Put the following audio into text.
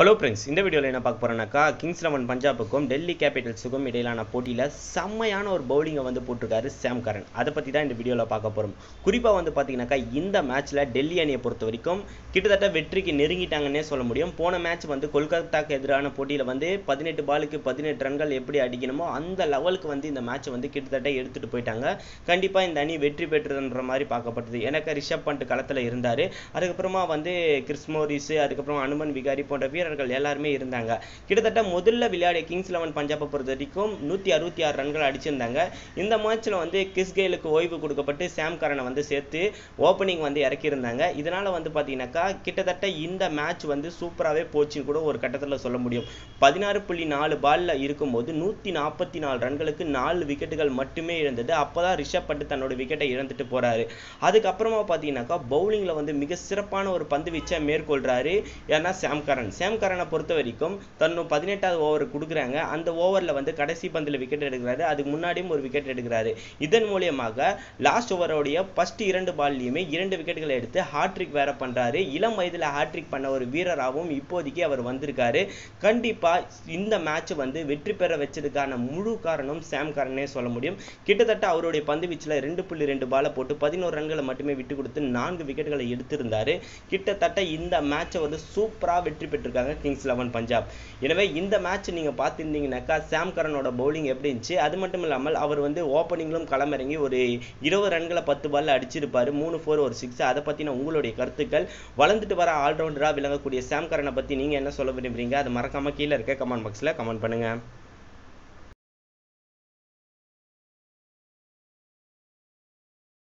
Hello friends இந்த வீடியோவில் என்ன பார்க்க போகிறோம்னாக்கா கிங்ஸ் லெவன் பஞ்சாபுக்கும் டெல்லி கேபிட்டல்ஸுக்கும் இடையிலான போட்டியில் செம்மையான ஒரு பவுலிங்கை வந்து போட்டிருக்காரு சாம் கரன் அதை பற்றி தான் இந்த வீடியோவில் பார்க்க போகிறோம் குறிப்பாக வந்து பார்த்தீங்கன்னாக்கா இந்த மேட்ச்சில் டெல்லி அணியை பொறுத்த வரைக்கும் கிட்டத்தட்ட வெற்றிக்கு நெருங்கிட்டாங்கன்னே சொல்ல முடியும். போன மேட்ச் வந்து கொல்கத்தாக்கு எதிரான போட்டியில் வந்து பதினெட்டு பாலுக்கு பதினெட்டு ரன்கள் எப்படி அடிக்கணுமோ அந்த லெவலுக்கு வந்து இந்த மேட்ச் வந்து கிட்டத்தட்ட எடுத்துகிட்டு போயிட்டாங்க. கண்டிப்பாக இந்த அணி வெற்றி பெற்றதுன்ற மாதிரி பார்க்கப்பட்டது. எனக்கு ரிஷப் பண்ட் களத்தில் இருந்தார். அதுக்கப்புறமா வந்து கிறிஸ்மோரிஸு அதுக்கப்புறம் அனுமன் விகாரி போன்ற வீரர்கள் எல்லாருமே இருந்தாங்க. கிட்டத்தட்ட முதல்ல விளையாடிய கிங்ஸ் லெவன் பஞ்சாபை பொறுத்த வரைக்கும் நூற்றி அறுபத்தி ஆறு ரன்கள் அடிச்சிருந்தாங்க. இந்த மேட்ச்சில் வந்து கிஸ் கெயிலுக்கு ஓய்வு கொடுக்கப்பட்டு சாம் கரனை வந்து சேர்த்து ஓப்பனிங் வந்து இறக்கியிருந்தாங்க. இதனால் வந்து பார்த்தீங்கன்னாக்கா கிட்டத்தட்ட இந்த மேட்ச் வந்து சூப்பராகவே போச்சுன்னு கூட ஒரு கட்டத்தில் சொல்ல முடியும். பதினாறு புள்ளி நாலு பாலில் இருக்கும்போது நூற்றி நாற்பத்தி நாலு ரன்களுக்கு நாலு விக்கெட்டுகள் மட்டுமே இழந்தது அப்போ தான் ரிஷப் பண்ட் தன்னோட விக்கெட்டை இழந்துட்டு போகிறாரு அதுக்கப்புறமா பார்த்தீங்கன்னாக்கா பவுலிங்கில் வந்து மிக சிறப்பான ஒரு பந்து வீச்சை மேற்கொள்கிறாரு ஏன்னா சாம் கரன் சாம் கரனை பொறுத்த வரைக்கும் தன்னு பதினெட்டாவது ஓவர் கொடுக்குறாங்க. அந்த ஓவரில் வந்து கடைசி பந்தில் விக்கெட் எடுக்கிறாரு. அதுக்கு முன்னாடியும் ஒரு விக்கெட் எடுக்கிறாரு. இதன் மூலியமாக லாஸ்ட் ஓவரோடைய ஃபர்ஸ்ட் இரண்டு பால்லையுமே இரண்டு விக்கெட்டுகளை எடுத்து ஹாட்ரிக் வேற பண்ணுறாரு இளம் வயதில் ஹாட்ரிக் பண்ண ஒரு வீரராகவும் இப்போதைக்கு அவர் வந்திருக்காரு. கண்டிப்பாக இந்த மேட்ச் வந்து வெற்றி பெற வச்சதுக்கான முழு காரணம் சாம் கரனே சொல்ல முடியும். கிட்டத்தட்ட அவருடைய பந்து வீச்சில் ரெண்டு புள்ளி ரெண்டு பாலை போட்டு பதினோரு ரன்களை மட்டுமே விட்டு கொடுத்து நான்கு விக்கெட்டுகளை எடுத்திருந்தாரு. கிட்டத்தட்ட இந்த மேட்சை வந்து சூப்பராக வெற்றி பெற்றிருக்காங்க. கிங்ஸ் லெவன் பஞ்சாப் எனவே இந்த மேட்ச் நீங்கள் பார்த்துருந்தீங்கன்னாக்கா சாம் கரனோட பவுலிங் எப்படி இருந்துச்சு? அது மட்டும் இல்லாமல் அவர் வந்து ஓப்பனிங்லும் களமிறங்கி ஒரு இருபது ரன்களை பத்து பால்ல அடிச்சிருப்பாரு. மூணு ஃபோர் ஒரு சிக்ஸ் அதை பற்றின உங்களுடைய கருத்துக்கள். வளர்ந்துட்டு வர ஆல்ரவுண்டராக விளங்கக்கூடிய சாம் கரனை பற்றி நீங்கள் என்ன சொல்ல விரும்புகிறீங்க அது மறக்காம கீழே இருக்க கமெண்ட் பாக்ஸில் கமெண்ட் பண்ணுங்கள்